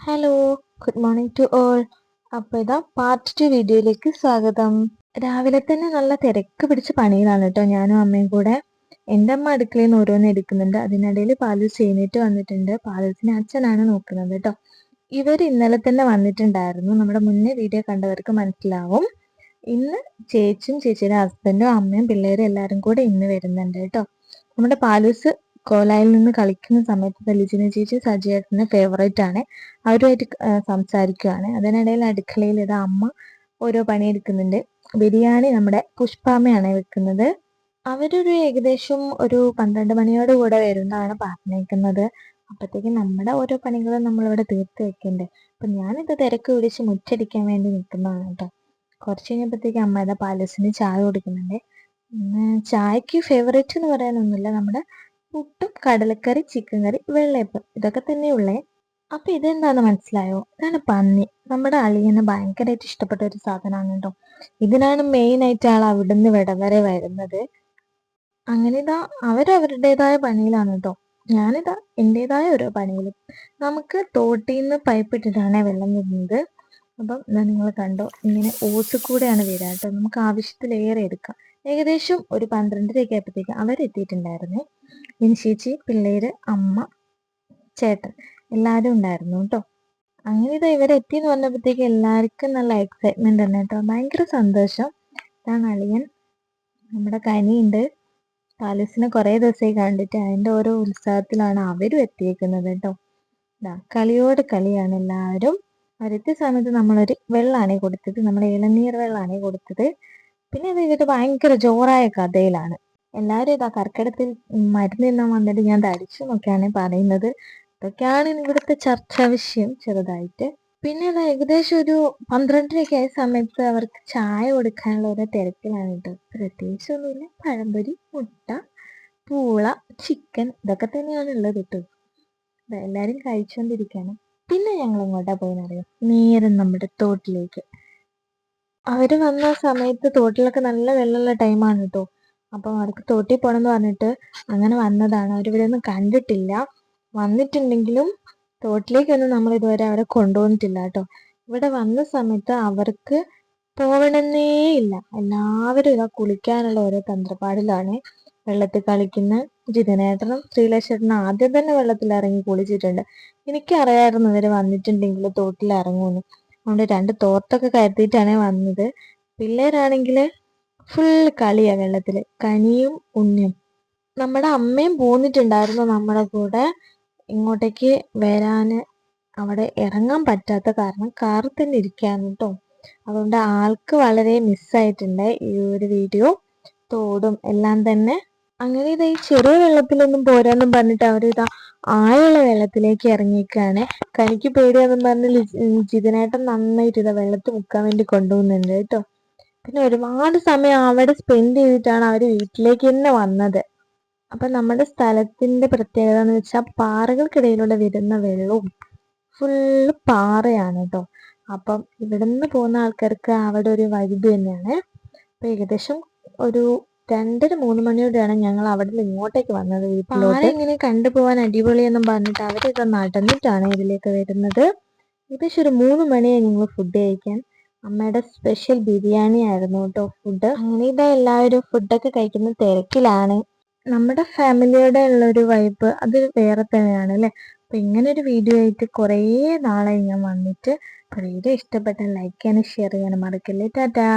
Hello good morning to all അപ്പോൾ ഇതാ part two വീഡിയോയിലേക്ക് സ്വാഗതം. രാവിലെ തന്നെ നല്ല തിരക്ക് പിടിച്ച പണിയിലാണ് കേട്ടോ ഞാനും അമ്മയും കൂടെ. എന്റെ അമ്മ അടുക്കളയിൽ നിന്ന് ഓരോന്ന് എടുക്കുന്നുണ്ട്. അതിനിടയിൽ പാലൂസ് ചെയ്യുന്നിട്ട് വന്നിട്ടുണ്ട്. പാലൂസിനെ അച്ഛനാണ് നോക്കുന്നത് കേട്ടോ ഇവർ ഇന്നലെ തന്നെ വന്നിട്ടുണ്ടായിരുന്നു. നമ്മുടെ മുന്നേ വീഡിയോ കണ്ടവർക്ക് മനസ്സിലാവും. ഇന്ന് ചേച്ചിയും ചേച്ചിയുടെ ഹസ്ബൻഡും അമ്മയും പിള്ളേരും എല്ലാവരും കൂടെ ഇന്ന് വരുന്നുണ്ട് കേട്ടോ നമ്മുടെ പാലൂസ് കോലായിൽ നിന്ന് കളിക്കുന്ന സമയത്ത് ലിജിന ചേച്ചി സജിയേട്ടന് ഫേവറേറ്റ് ആണ്. അവരുമായിട്ട് സംസാരിക്കുകയാണ് അതിനിടയിൽ അടുക്കളയിൽ ഇത് അമ്മ ഓരോ പണിയെടുക്കുന്നുണ്ട് ബിരിയാണി നമ്മുടെ പുഷ്പാമ്മയാണ് വെക്കുന്നത്. അവരൊരു ഏകദേശം ഒരു പന്ത്രണ്ട് മണിയോട് കൂടെ വരുന്നതാണ് പറഞ്ഞേക്കുന്നത്. അപ്പത്തേക്കും നമ്മുടെ ഓരോ പണികളും നമ്മളിവിടെ തീർത്ത് വെക്കണ്ടേ. അപ്പൊ ഞാനിത് തിരക്ക് പിടിച്ച് മുറ്റടിക്കാൻ വേണ്ടി നിൽക്കുന്നതാണ് കേട്ടോ. കുറച്ച് കഴിഞ്ഞപ്പോഴത്തേക്ക് അമ്മയുടെ പാലസിന് ചായ കൊടുക്കുന്നുണ്ട്. ചായക്ക് ഫേവറേറ്റ് എന്ന് പറയാനൊന്നുമില്ല. നമ്മുടെ പുട്ടും കടലക്കറി ചിക്കൻ കറി വെള്ളയപ്പം ഇതൊക്കെ തന്നെയുള്ളേ. അപ്പൊ ഇതെന്താന്ന് മനസ്സിലായോ? ഇതാണ് പന്നി. നമ്മുടെ അളിയന് ഭയങ്കരമായിട്ട് ഇഷ്ടപ്പെട്ട ഒരു സാധനമാണ് കേട്ടോ ഇതിനാണ് മെയിൻ ആയിട്ട് ആൾ അവിടുന്ന് വിട വരെ വരുന്നത്. അങ്ങനെ ഇതാ അവരവരുടേതായ പണിയിലാണ് കേട്ടോ ഞാനിതാ എന്റെതായ ഓരോ പണിയിലും. നമുക്ക് തോട്ടിൽ നിന്ന് പൈപ്പ് ഇട്ടിട്ടാണ് വെള്ളം വരുന്നത്. അപ്പം നിങ്ങൾ കണ്ടോ? ഇങ്ങനെ ഓസ് കൂടെയാണ് വരിക കേട്ടോ നമുക്ക് ആവശ്യത്തിലേറെ എടുക്കാം. ഏകദേശം ഒരു പന്ത്രണ്ടരയൊക്കെ ആയപ്പോഴത്തേക്ക് അവരെത്തിയിട്ടുണ്ടായിരുന്നേ. മിനിശേച്ചി പിള്ളേര് അമ്മ ചേട്ടൻ എല്ലാവരും ഉണ്ടായിരുന്നു കേട്ടോ. അങ്ങനെ ഇത് ഇവരെത്തി എന്ന് പറഞ്ഞപ്പോഴത്തേക്ക് എല്ലാവർക്കും നല്ല എക്സൈറ്റ്മെന്റ് തന്നെ കേട്ടോ. ഭയങ്കര സന്തോഷം. ഇതാണ് അളിയൻ നമ്മുടെ കനിയുണ്ട്. പാലസിനെ കുറേ ദിവസമായി കണ്ടിട്ട് അതിന്റെ ഓരോ ഉത്സവത്തിലാണ് അവരും എത്തിയേക്കുന്നത് കേട്ടോ. ഇതാ കളിയോട് കളിയാണ് എല്ലാവരും. അവരെത്തിയ സമയത്ത് നമ്മളൊരു വെള്ളമാണ് കൊടുത്തത്. നമ്മുടെ ഇളനീർ വെള്ളമാണ് കൊടുത്തത്. പിന്നെ ഇത് ഇവർ ഭയങ്കര ജോറായ കഥയിലാണ്. എല്ലാവരും ഇതാ കർക്കിടത്തിൽ മരുന്ന് തിന്നാൻ വന്നിട്ട് ഞാൻ തടിച്ചു എന്നൊക്കെയാണ് പറയുന്നത്. ഇതൊക്കെയാണ് ഇവിടുത്തെ ചർച്ചാ വിഷയം ചെറുതായിട്ട്. പിന്നെ ഏകദേശം ഒരു പന്ത്രണ്ടരയൊക്കെ ആയ സമയത്ത് അവർക്ക് ചായ കൊടുക്കാനുള്ള ഒരു തിരക്കിലാണ് കേട്ടോ. പ്രത്യേകിച്ചൊന്നുമില്ല. പഴംപൊരി മുട്ട പൂള ചിക്കൻ ഇതൊക്കെ തന്നെയാണ് ഉള്ളത് കേട്ടോ. എല്ലാരും കഴിച്ചുകൊണ്ടിരിക്കാണ് പിന്നെ ഞങ്ങൾ ഇങ്ങോട്ടാ പോയെന്നറിയാം? നേരെ നമ്മുടെ തോട്ടിലേക്ക്. അവർ വന്ന സമയത്ത് തോട്ടിലൊക്കെ നല്ല വെള്ളമുള്ള ടൈമാണ് കേട്ടോ അപ്പം അവർക്ക് തോട്ടിൽ പോകണം എന്ന് പറഞ്ഞിട്ട് അങ്ങനെ വന്നതാണ്. അവരിവിടെ ഒന്നും കണ്ടിട്ടില്ല. വന്നിട്ടുണ്ടെങ്കിലും തോട്ടിലേക്കൊന്നും നമ്മൾ ഇതുവരെ അവരെ കൊണ്ടുവന്നിട്ടില്ല കേട്ടോ ഇവിടെ വന്ന സമയത്ത് അവർക്ക് പോകണമെന്നേ ഇല്ല. എല്ലാവരും ഇതാ കുളിക്കാനുള്ള ഓരോ തന്ത്രപ്പാടിലാണ് വെള്ളത്തിൽ കളിക്കുന്ന. ജിതനേട്ടനും ശ്രീലേശ്വരനും ആദ്യം തന്നെ വെള്ളത്തിൽ ഇറങ്ങി കുളിച്ചിട്ടുണ്ട്. എനിക്കറിയായിരുന്നു ഇവർ വന്നിട്ടുണ്ടെങ്കിൽ തോട്ടിൽ ഇറങ്ങുമെന്ന്. അതുകൊണ്ട് രണ്ട് തോർത്തൊക്കെ കരുതിയിട്ടാണ് വന്നത്. പിള്ളേരാണെങ്കിൽ ഫുൾ കളിയാ വെള്ളത്തിൽ. കനിയും ഉണ്ണിയും. നമ്മുടെ അമ്മയും പോന്നിട്ടുണ്ടായിരുന്നു നമ്മുടെ കൂടെ ഇങ്ങോട്ടേക്ക് വരാന്. അവിടെ ഇറങ്ങാൻ പറ്റാത്ത കാരണം കാറിൽ തന്നെ ഇരിക്കാന്ന് കേട്ടോ അതുകൊണ്ട് ആൾക്ക് വളരെ മിസ്സായിട്ടുണ്ട് ഈ ഒരു വീഡിയോ തോടും എല്ലാം തന്നെ അങ്ങനെ ഇതാ ഈ ചെറിയ വെള്ളത്തിലൊന്നും പോരാന്നും പറഞ്ഞിട്ട് അവരിതാ ആഴമുള്ള വെള്ളത്തിലേക്ക് ഇറങ്ങിയേക്കാണ്. കനിക്ക് പേടിയാന്നും പറഞ്ഞ് ജിതനേട്ടൻ നന്നായിട്ട് ഇതാ വെള്ളത്തിൽ മുക്കാൻ വേണ്ടി കൊണ്ടുപോകുന്നുണ്ട് കേട്ടോ. പിന്നെ ഒരുപാട് സമയം അവിടെ സ്പെൻഡ് ചെയ്തിട്ടാണ് അവർ വീട്ടിലേക്ക് തന്നെ വന്നത്. അപ്പൊ നമ്മുടെ സ്ഥലത്തിന്റെ പ്രത്യേകത എന്ന് വെച്ചാൽ പാറകൾക്കിടയിലൂടെ വരുന്ന വെള്ളവും ഫുള്ള് പാറയാണ് കേട്ടോ. അപ്പം ഇവിടെ നിന്ന് പോകുന്ന ആൾക്കാർക്ക് അവിടെ ഒരു വൈബ് തന്നെയാണ്. അപ്പൊ ഏകദേശം ഒരു രണ്ടര മൂന്ന് മണിയോടെയാണ് ഞങ്ങൾ അവിടെ നിന്ന് ഇങ്ങോട്ടേക്ക് വന്നത് വീട്ടിലോട്ട്. ഇങ്ങനെ കണ്ടുപോകാൻ അടിപൊളിയെന്നും പറഞ്ഞിട്ട് അവരിത് നടന്നിട്ടാണ് ഇതിലേക്ക് വരുന്നത്. ഏകദേശം ഒരു മൂന്ന് മണിയായി ഞങ്ങൾ ഫുഡ് കഴിക്കാൻ. അമ്മയുടെ സ്പെഷ്യൽ ബിരിയാണി ആയിരുന്നു കേട്ടോ ഫുഡ് അങ്ങനെ ഇതാ എല്ലാവരും ഫുഡൊക്കെ കഴിക്കുന്ന തിരക്കിലാണ്. നമ്മുടെ ഫാമിലിയുടെ ഉള്ള ഒരു വൈബ് അത് വേറെ തന്നെയാണ് അല്ലേ? അപ്പൊ ഇങ്ങനെ ഒരു വീഡിയോ ആയിട്ട് കുറേ നാളായി ഞാൻ വന്നിട്ട്. വീഡിയോ ഇഷ്ടപ്പെട്ട ലൈക്ക് ചെയ്യാനും ഷെയർ ചെയ്യാനും മറക്കല്ലേ. ടാറ്റാ.